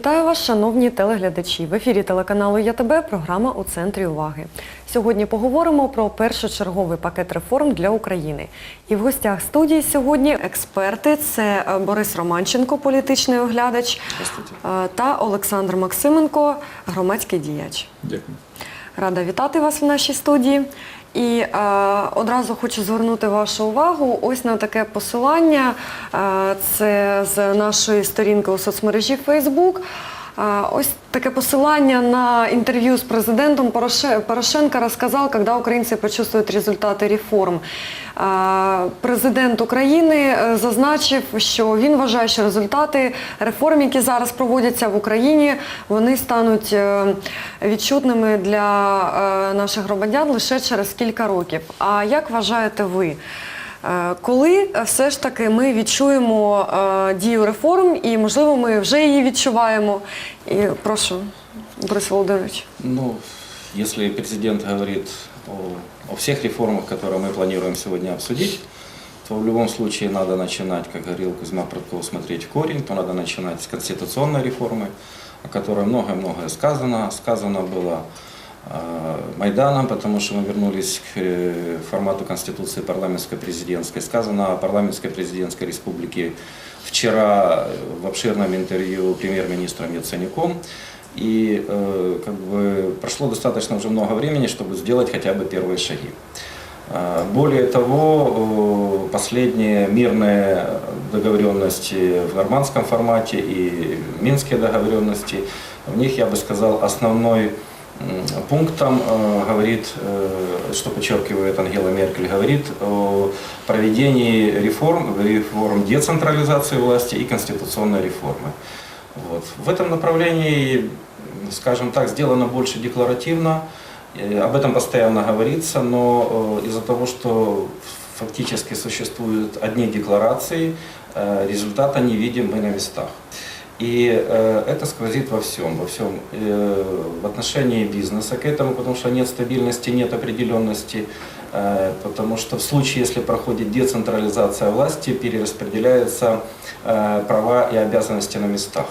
Вітаю вас, шановні телеглядачі. В ефірі телеканалу ЯТБ програма у центрі уваги. Сьогодні поговоримо про першочерговий пакет реформ для України. І в гостях студії сьогодні експерти це е, Борис Романченко, політичний оглядач, е, та Олександр Максименко, громадський діяч. Дякую. Рада вітати вас в нашій студії. І е, одразу хочу звернути вашу увагу ось на таке посилання. Е, це з нашої сторінки у соцмережі Facebook. Ось таке посилання на інтерв'ю з президентом Пороше- Порошенко розказав, коли українці почувствують результати реформ. Президент України е, зазначив, що він вважає, що результати реформ, які зараз проводяться в Україні, вони стануть е, відчутними для е, наших громадян лише через кілька років. А як вважаєте ви? е, Коли е, все ж таки ми відчуємо е, дію реформ і, можливо, ми вже її відчуваємо? І прошу, Борис Володимирович. Ну, если президент говорит о, о всех реформах, которые мы планируем сегодня обсудить, то в любом случае надо начинать, как говорил Кузьма Протков, смотреть в корень, то надо начинать с конституционной реформы, о которой многое-многое сказано. Сказано было э, Майданом, потому что мы вернулись к э, формату Конституции парламентско-президентской. Сказано о парламентской президентской республике вчера в обширном интервью премьер-министром Яценюком. И э, как бы прошло достаточно уже много времени, чтобы сделать хотя бы первые шаги. Э, Более того, э, последние мирные договоренности в нормандском формате и минские договоренности, в них, я бы сказал, основной м, пунктом э, говорит, что подчеркивает Ангела Меркель, говорит о проведении реформ, реформ децентрализации власти и конституционной реформы. Вот. В этом направлении, скажем так, сделано больше декларативно, об этом постоянно говорится, но э, из-за того, что фактически существуют одни декларации, э, результата не видим мы на местах. И э, это сквозит во всем, во всем, э, в отношении бизнеса к этому, потому что нет стабильности, нет определенности, э, потому что в случае, если проходит децентрализация власти, перераспределяются э, права и обязанности на местах.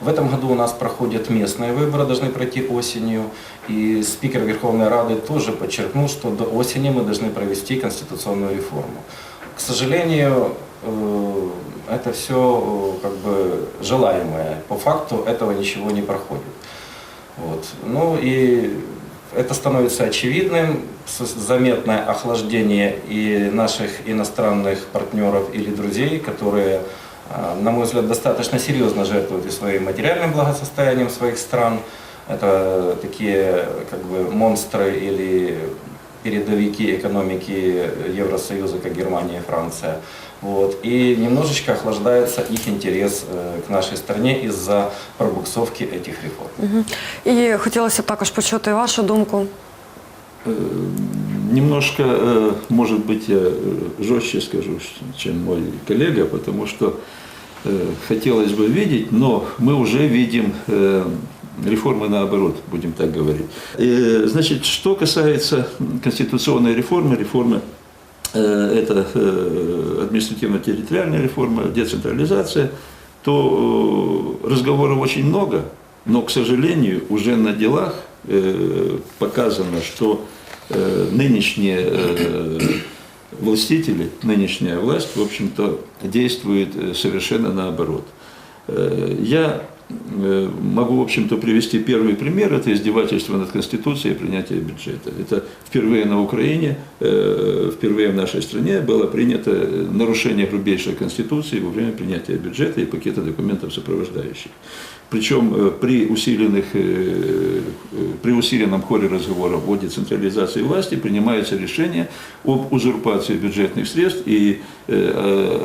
В этом году у нас проходят местные выборы, должны пройти осенью, и спикер Верховной Рады тоже подчеркнул, что до осени мы должны провести конституционную реформу. К сожалению, это все как бы желаемое. По факту этого ничего не проходит. Вот. Ну и это становится очевидным, заметное охлаждение и наших иностранных партнеров или друзей, которые, а, на мой взгляд, достаточно серьезно жертвуют и своим материальным благосостоянием своих стран. Это такие как бы монстры или передовики экономики Евросоюза, как Германия и Франция. Вот. И немножечко охлаждается их интерес э, к нашей стране из-за пробуксовки этих реформ. Мгм. І хотілося б також почути вашу думку. Э, Немножко, э, может быть, я жестче скажу, чем мой коллега, потому что хотелось бы видеть, но мы уже видим реформы наоборот, будем так говорить. Э, Значит, что касается конституционной реформы, реформы э, это э, административно-территориальная реформа, децентрализация, то разговоров очень много, но, к сожалению, уже на делах показано, что нынешние властители, нынешняя власть, в общем-то, действует совершенно наоборот. Я могу, в общем-то, привести первый пример. Это издевательство над Конституцией и принятие бюджета. Это впервые на Украине, э, впервые в нашей стране было принято э, нарушение грубейшей Конституции во время принятия бюджета и пакета документов сопровождающих. Причем э, при, усиленных, э, э, при усиленном хоре разговоров о децентрализации власти принимается решение об узурпации бюджетных средств и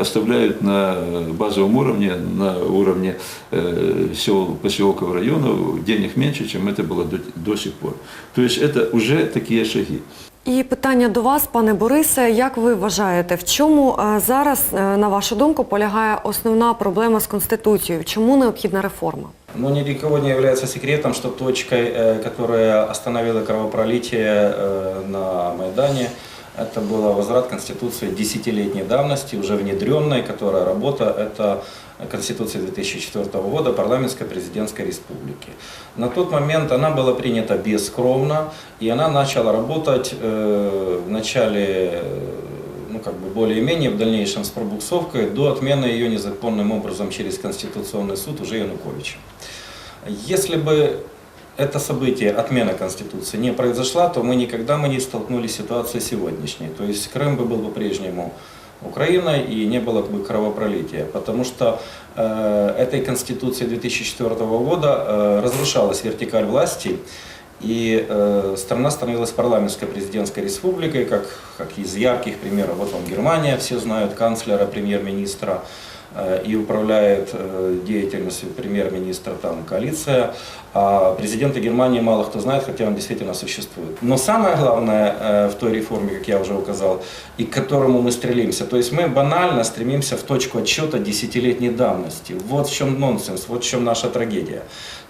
оставляют на базовом уровне, на уровне сел, поселков, районов денег меньше, чем это было до, до сих пор. То есть это уже такие шаги. І питання до вас, пане Борисе, як ви вважаєте, в чому е, зараз, е, на вашу думку, полягає основна проблема з Конституцією? Чому необхідна реформа? Ну, ни для кого не является секретом, что точкой, э, которая остановила кровопролитие на Майдане, Это был возврат Конституции десятилетней давности, уже внедренной, которая работа, это Конституция 2004 года парламентской президентской республики. На тот момент она была принята бескровно, и она начала работать э, в начале э, ну, как бы более-менее, в дальнейшем с пробуксовкой до отмены ее незаконным образом через Конституционный суд уже Януковичем. Если бы это событие, отмена Конституции, не произошла, то мы никогда мы не столкнулись с ситуацией сегодняшней. То есть Крым бы был по-прежнему Украиной и не было бы кровопролития, потому что э, этой Конституции 2004 года э, разрушалась вертикаль власти, и э, страна становилась парламентской президентской республикой, как, как из ярких примеров. Вот вам Германия, все знают канцлера, премьер-министра, и управляет э, деятельностью премьер-министра там коалиция. А президента Германии мало кто знает, хотя он действительно существует. Но самое главное э, в той реформе, как я уже указал, и к которому мы стремимся, то есть мы банально стремимся в точку отсчета десятилетней давности. Вот в чем нонсенс, вот в чем наша трагедия.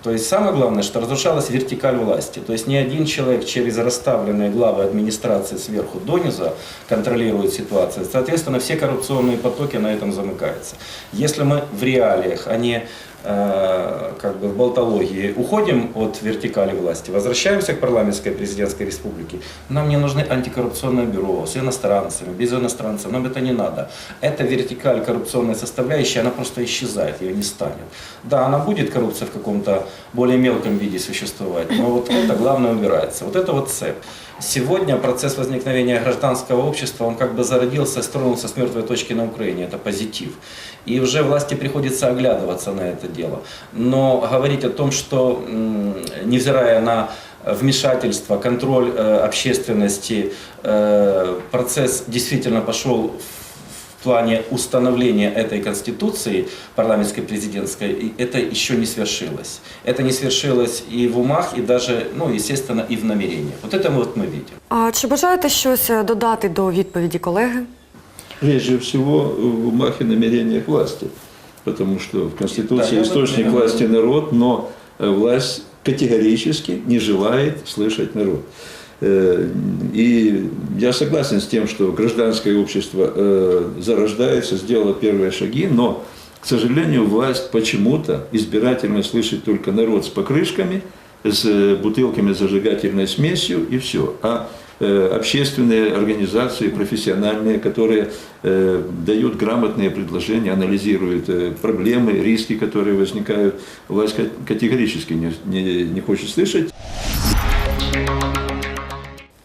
То есть самое главное, что разрушалась вертикаль власти. То есть ни один человек через расставленные главы администрации сверху донизу контролирует ситуацию. Соответственно, все коррупционные потоки на этом замыкаются. Если мы в реалиях, а не как бы в болтологии уходим от вертикали власти, возвращаемся к парламентской президентской республике, нам не нужны антикоррупционное бюро с иностранцами, без иностранцев, нам это не надо. Эта вертикаль коррупционная составляющая, она просто исчезает, ее не станет. Да, она будет коррупция в каком-то более мелком виде существовать, но вот это главное убирается. Вот это вот цепь. Сегодня процесс возникновения гражданского общества, он как бы зародился, строился с мертвой точки на Украине, это позитив. И уже власти приходится оглядываться на это дело. Но говорить о том, что, м, невзирая на вмешательство, контроль э, общественности, э, процесс действительно пошел в плане установления этой конституции парламентской президентской, и это еще не свершилось. Это не свершилось и в умах, и даже, ну, естественно, и в намерениях. Вот это вот мы видим. А чи бажаєте щось е, додати до відповіді колеги? Прежде всего в умах и намерениях власти. Потому что в Конституции источник власти народ, но э, власть категорически не желает слышать народ. Э, И я согласен с тем, что гражданское общество э, зарождается, сделало первые шаги, но, к сожалению, власть почему-то избирательно слышит только народ с покрышками, с бутылками с зажигательной смесью и все. А общественные организации, профессиональные, которые э, дают грамотные предложения, анализируют э, проблемы, риски, которые возникают, власть ка- категорически не, не, не хочет слышать.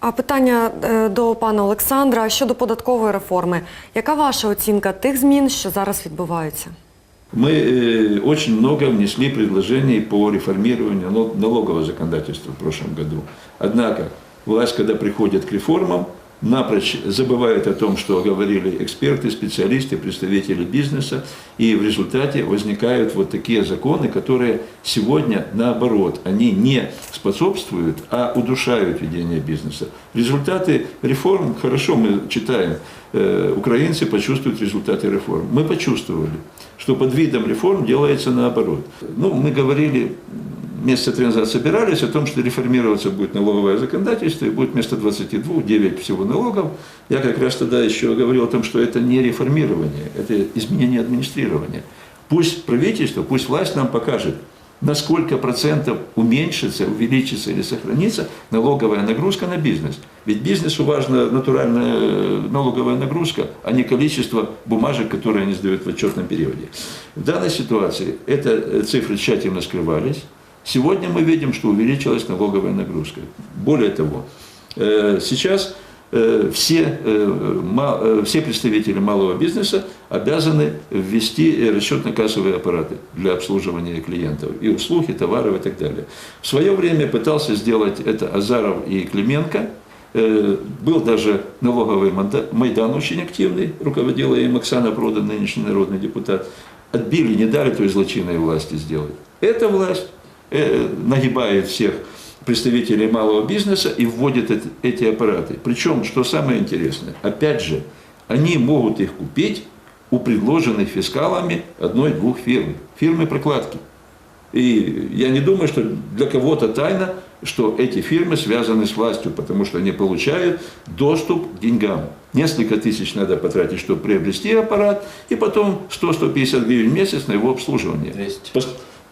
А питання е, до пана Олександра щодо податкової реформи. Яка ваша оцінка тих змін, що зараз відбуваються? Мы э, очень много внесли предложений по реформированию нал- налогового законодательства в прошлом году. Однако власть, когда приходит к реформам, напрочь забывает о том, что говорили эксперты, специалисты, представители бизнеса, и в результате возникают вот такие законы, которые сегодня наоборот, они не способствуют, а удушают ведение бизнеса. Результаты реформ, хорошо мы читаем, э, украинцы почувствуют результаты реформ. Мы почувствовали, что под видом реформ делается наоборот. Ну, мы говорили, месяца три назад собирались о том, что реформироваться будет налоговое законодательство, и будет вместо 22 9 всего налогов. Я как раз тогда еще говорил о том, что это не реформирование, это изменение администрирования. Пусть правительство, пусть власть нам покажет, на сколько процентов уменьшится, увеличится или сохранится налоговая нагрузка на бизнес. Ведь бизнесу важна натуральная э, налоговая нагрузка, а не количество бумажек, которые они сдают в отчетном периоде. В данной ситуации эти э, цифры тщательно скрывались. Сегодня мы видим, что увеличилась налоговая нагрузка. Более того, э, сейчас э, все, э, все представители малого бизнеса обязаны ввести расчетно-кассовые аппараты для обслуживания клиентов, и услуг, и товаров, и так далее. В свое время пытался сделать это Азаров и Клименко. Был даже налоговый Майдан очень активный, руководила им Оксана Продан, нынешний народный депутат. Отбили, не дали той злочинной власти сделать. Эта власть нагибает всех представителей малого бизнеса и вводит эт- эти аппараты. Причем, что самое интересное, опять же, они могут их купить у предложенных фискалами одной-двух фирм. Фирмы прокладки. И я не думаю, что для кого-то тайна что эти фирмы связаны с властью, потому что они получают доступ к деньгам. Несколько тысяч надо потратить, чтобы приобрести аппарат, и потом 100-150 гривен в месяц на его обслуживание. 200.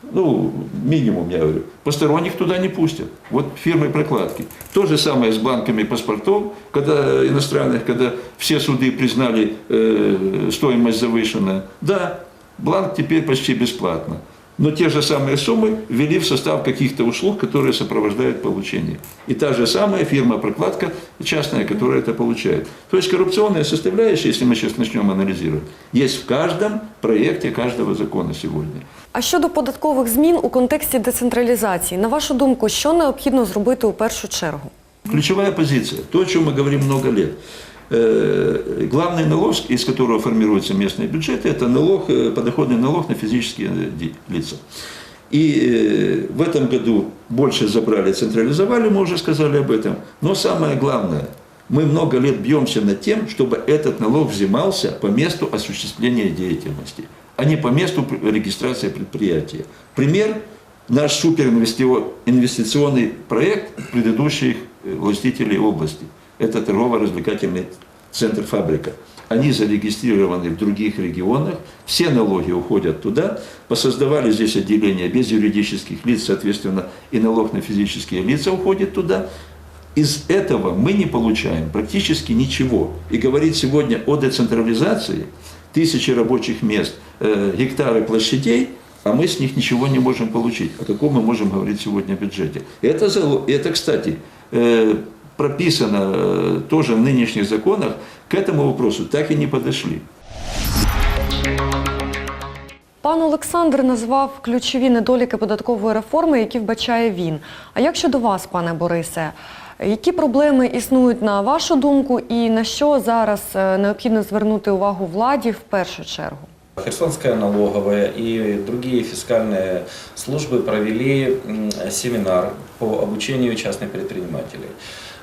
Ну, минимум, я говорю. Посторонних туда не пустят. Вот фирмы прокладки. То же самое с банками паспортов, когда иностранных, когда все суды признали э, стоимость завышенная. Да, бланк теперь почти бесплатно. Но те же самые суммы ввели в состав каких-то услуг, которые сопровождают получение. И та же самая фирма-прокладка частная, которая это получает. То есть коррупционная составляющая, если мы сейчас начнем анализировать, есть в каждом проекте каждого закона сегодня. А щодо податкових змін у контексті децентралізації, на вашу думку, що необхідно зробити у першу чергу? Ключевая позиция, то, о чем мы говорим много лет. Э, Главный налог, из которого формируются местные бюджеты, это налог, э, подоходный налог на физические э, лица. И в этом году больше забрали, централизовали, мы уже сказали об этом. Но самое главное, мы много лет бьемся над тем, чтобы этот налог взимался по месту осуществления деятельности, а не по месту регистрации предприятия. Пример – наш суперинвестиционный проект предыдущих властителей области. Это торгово-развлекательный центр «Фабрика». Они зарегистрированы в других регионах, все налоги уходят туда, посоздавали здесь отделения без юридических лиц, соответственно, и налог на физические лица уходит туда. Из этого мы не получаем практически ничего. И говорить сегодня о децентрализации, тысячи рабочих мест, э, гектары площадей, а мы с них ничего не можем получить. О каком мы можем говорить сегодня бюджете? Это, это кстати, э, прописано э, тоже в нынешних законах, к этому вопросу так и не подошли. Пан Олександр назвав ключові недоліки податкової реформи, які вбачає він. А як щодо вас, пане Борисе, які проблеми існують на вашу думку, і на що зараз е, необхідно звернути увагу владі в першу чергу? Херсонская налоговая и другие фискальные службы провели м, семинар по обучению частных предпринимателей.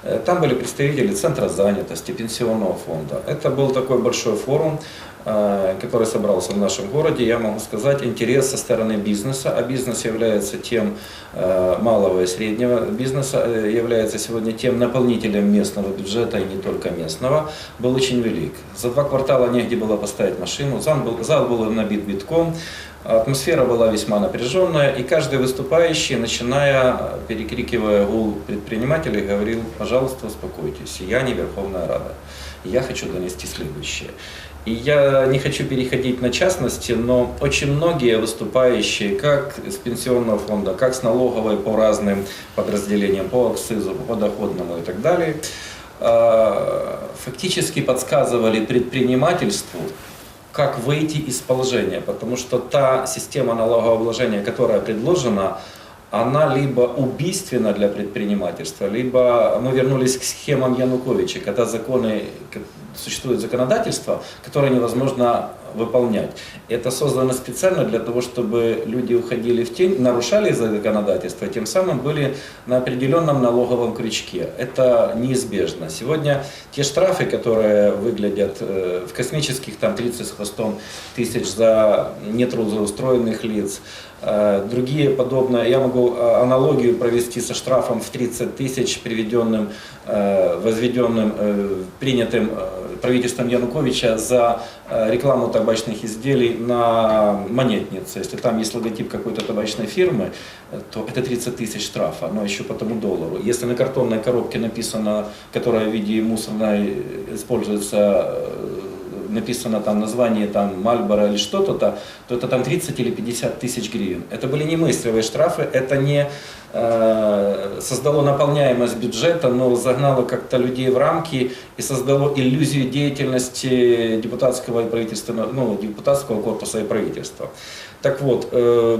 Э, Там были представители Центра занятости, Пенсионного фонда. Это был такой большой форум, который собрался в нашем городе. Я могу сказать, интерес со стороны бизнеса, а бизнес является тем э, малого и среднего бизнеса, э, является сегодня тем наполнителем местного бюджета и не только местного, был очень велик. За два квартала негде было поставить машину, зал был, зал был набит битком, атмосфера была весьма напряженная, и каждый выступающий, начиная, перекрикивая гул предпринимателей, говорил, пожалуйста, успокойтесь, я не Верховная Рада. Я хочу донести следующее. И я не хочу переходить на частности, но очень многие выступающие, как с пенсионного фонда, как с налоговой по разным подразделениям, по акцизу, по доходному и так далее, э, фактически подсказывали предпринимательству, как выйти из положения, потому что та система налогообложения, которая предложена, она либо убийственна для предпринимательства, либо мы вернулись к схемам Януковича, когда законы, существует законодательство, которое невозможно выполнять. Это создано специально для того, чтобы люди уходили в тень, нарушали законодательство, тем самым были на определенном налоговом крючке. Это неизбежно. Сегодня те штрафы, которые выглядят э, в космических там 30 с хвостом тысяч за нетрудоустроенных лиц, э, другие подобные, я могу э, аналогию провести со штрафом в 30 тысяч, приведенным, возведенным, принятым правительством Януковича за э, рекламу табачных изделий на монетнице. Если там есть логотип какой-то табачной фирмы, то это 30 тысяч штрафа, но еще по тому доллару. Если на картонной коробке написано, которая в виде мусорной э, используется, э, написано там название там Мальборо или что-то, то, то это там 30 или 50 тысяч гривен. Это были немыслимые штрафы, это не э, создало наполняемость бюджета, но загнало как-то людей в рамки и создало иллюзию деятельности депутатского и правительственного, ну, депутатского корпуса и правительства. Так вот, э,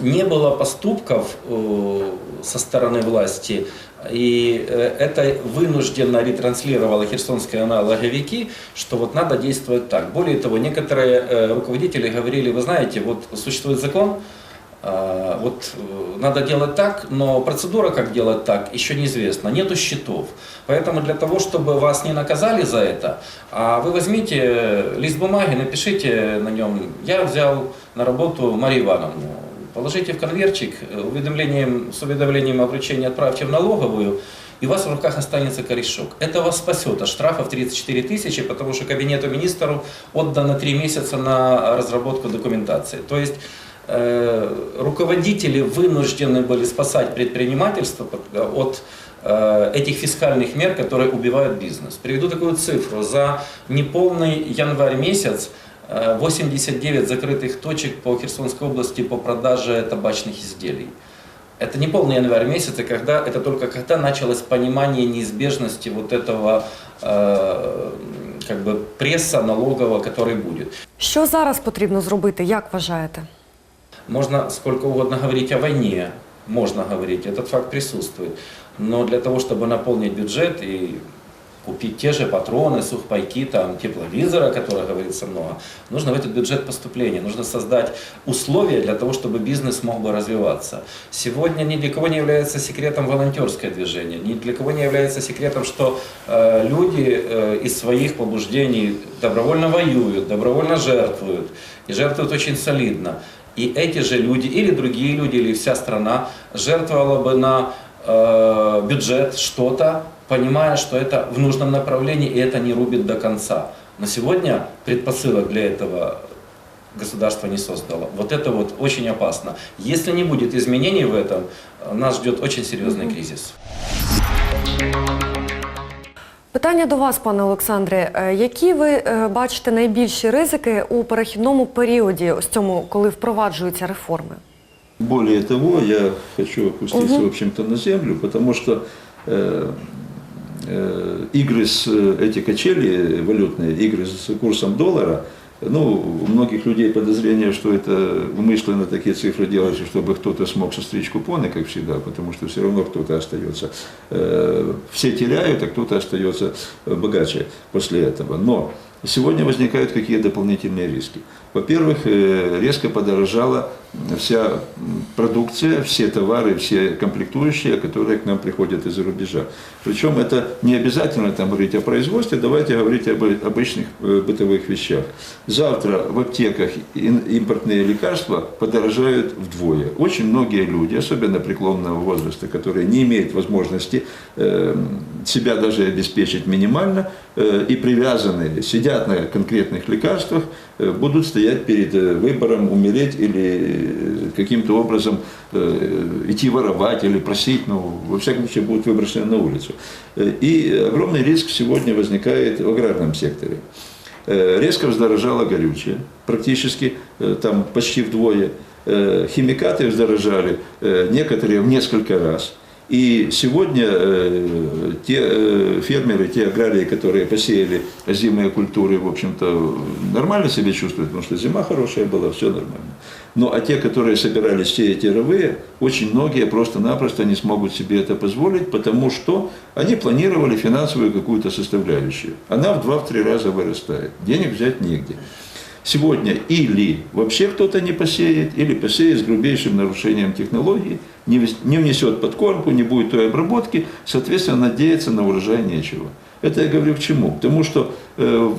не было поступков э, со стороны власти, и э, это вынужденно ретранслировало херсонские налоговики, что вот надо действовать так. Более того, некоторые э, руководители говорили, вы знаете, вот существует закон, а, вот э, надо делать так, но процедура, как делать так, еще неизвестна, нету счетов. Поэтому для того, чтобы вас не наказали за это, а вы возьмите лист бумаги, напишите на нем, я взял на работу Марию Ивановну, Положите в конвертчик э, уведомлением, с уведомлением о вручении отправьте в налоговую, и у вас в руках останется корешок. Это вас спасет от штрафов 34 тысячи, потому что кабинету министру отдано 3 месяца на разработку документации. То есть э, руководители вынуждены были спасать предпринимательство под- от э, этих фискальных мер, которые убивают бизнес. Приведу такую цифру. За неполный январь месяц э, 89 закрытых точек по Херсонской области по продаже табачных изделий. Это не полный январь месяц, и когда, это только когда началось понимание неизбежности вот этого э, как бы пресса налогового, который будет. Що зараз потрібно зробити, як вважаєте? Можно сколько угодно говорить о войне, можно говорить, этот факт присутствует. Но для того, чтобы наполнить бюджет и купить те же патроны, сухпайки, там, тепловизора, о которых говорится много, нужно в этот бюджет поступления, нужно создать условия для того, чтобы бизнес мог бы развиваться. Сегодня ни для кого не является секретом волонтерское движение, ни для кого не является секретом, что э, люди э, из своих побуждений добровольно воюют, добровольно жертвуют, и жертвуют очень солидно. И эти же люди, или другие люди, или вся страна жертвовала бы на э, бюджет что-то, понимая, что это в нужном направлении, и это не рубит до конца. Но сегодня предпосылок для этого государство не создало. Вот это вот очень опасно. Если не будет изменений в этом, э, нас ждет очень серьезный кризис. Питання до вас, пане Олександре. Е, Які ви е, бачите найбільші ризики у перехідному періоді, ось цьому, коли впроваджуються реформи? Более того, я хочу опуститься, Мгм. в общем-то, на землю, потому что э, э, игры с э, эти качели валютные, игры с курсом доллара, ну, у многих людей подозрение, что это умышленно такие цифры делаются, чтобы кто-то смог состричь купоны, как всегда, потому что все равно кто-то остается. э, Все теряют, а кто-то остается э, богаче после этого. Но сегодня возникают какие дополнительные риски. Во-первых, э, резко подорожала вся продукция, все товары, все комплектующие, которые к нам приходят из-за рубежа. Причем это не обязательно там говорить о производстве, давайте говорить об обычных э, бытовых вещах. Завтра в аптеках импортные лекарства подорожают вдвое. Очень многие люди, особенно преклонного возраста, которые не имеют возможности э, себя даже обеспечить минимально э, и привязаны, сидят на конкретных лекарствах, э, будут стоять перед э, выбором умереть или каким-то образом идти воровать или просить, ну, во всяком случае, будут выброшены на улицу. И огромный риск сегодня возникает в аграрном секторе. Резко вздорожало горючее, практически там почти вдвое. Химикаты вздорожали, некоторые в несколько раз. И сегодня э, те э, фермеры, те аграрии, которые посеяли озимые культуры, в общем-то, нормально себя чувствуют, потому что зима хорошая была, все нормально. Ну, а те, которые собирались сеять яровые, очень многие просто-напросто не смогут себе это позволить, потому что они планировали финансовую какую-то составляющую. Она в 2-3 раза вырастает. Денег взять негде. Сегодня или вообще кто-то не посеет, или посеет с грубейшим нарушением технологий, не внесет подкормку, не будет той обработки, соответственно, надеяться на урожай нечего. Это я говорю к чему? Потому что э,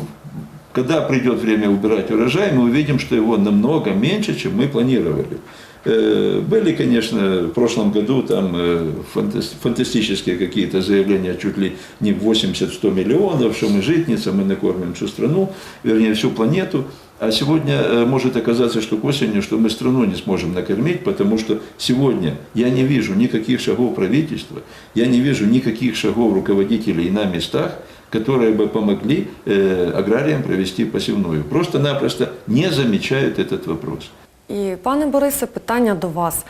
когда придет время убирать урожай, мы увидим, что его намного меньше, чем мы планировали. Э, Были, конечно, в прошлом году там э, фантас- фантастические какие-то заявления, чуть ли не 80-100 миллионов, что мы житница, мы накормим всю страну, вернее, всю планету. А сегодня э, может оказаться, что к осени, что мы страну не сможем накормить, потому что сегодня я не вижу никаких шагов правительства, я не вижу никаких шагов руководителей на местах, которые бы помогли э, аграриям провести посевную. Просто-напросто не замечают этот вопрос. І пане Борисе, питання до вас.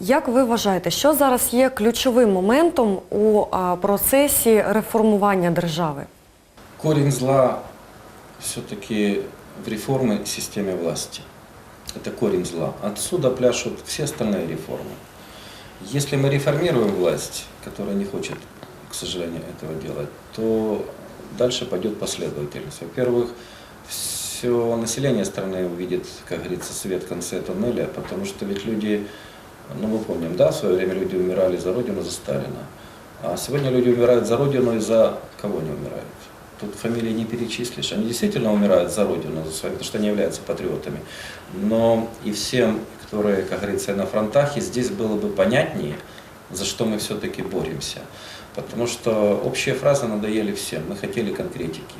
Як ви вважаєте, що зараз є ключовим моментом у а, процесі реформування держави? Корень зла все-таки в реформе системе власти. Это корень зла. Отсюда пляшут все остальные реформы. Если мы реформируем власть, которая не хочет, к сожалению, этого делать, то дальше пойдет последовательность. Во-первых, все население страны увидит, как говорится, свет в конце туннеля, потому что ведь люди, ну мы помним, да, в свое время люди умирали за Родину, за Сталина. А сегодня люди умирают за Родину и за кого не умирают? Тут фамилии не перечислишь. Они действительно умирают за Родину, за свою, потому что они являются патриотами. Но и всем, которые, как говорится, на фронтах, и здесь было бы понятнее, за что мы все-таки боремся. Потому что общие фразы надоели всем. Мы хотели конкретики.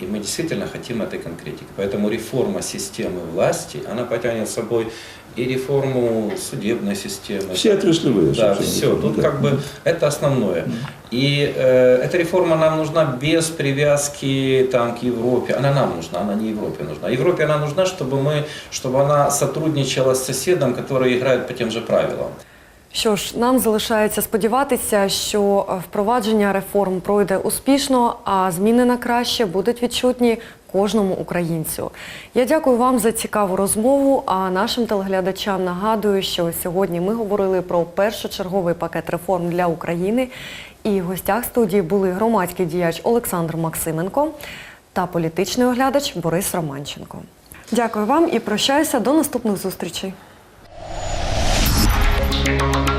И мы действительно хотим этой конкретики. Поэтому реформа системы власти, она потянет с собой и реформу судебной системы. Все отраслевые. Да, все. Тут да. как бы это основное. И э, эта реформа нам нужна без привязки там, к Европе. Она нам нужна, она не Европе нужна. Европе она нужна, чтобы, мы, чтобы она сотрудничала с соседом, который играет по тем же правилам. Що ж, нам залишається сподіватися, що е, впровадження реформ пройде успішно, а зміни на краще будуть відчутні кожному українцю. Я дякую вам за цікаву розмову. А нашим телеглядачам нагадую, що сьогодні ми говорили про першочерговий пакет реформ для України. І в гостях студії були громадський діяч Олександр Максименко та політичний оглядач Борис Романченко. Дякую вам і прощаюся до наступних зустрічей. Thank you.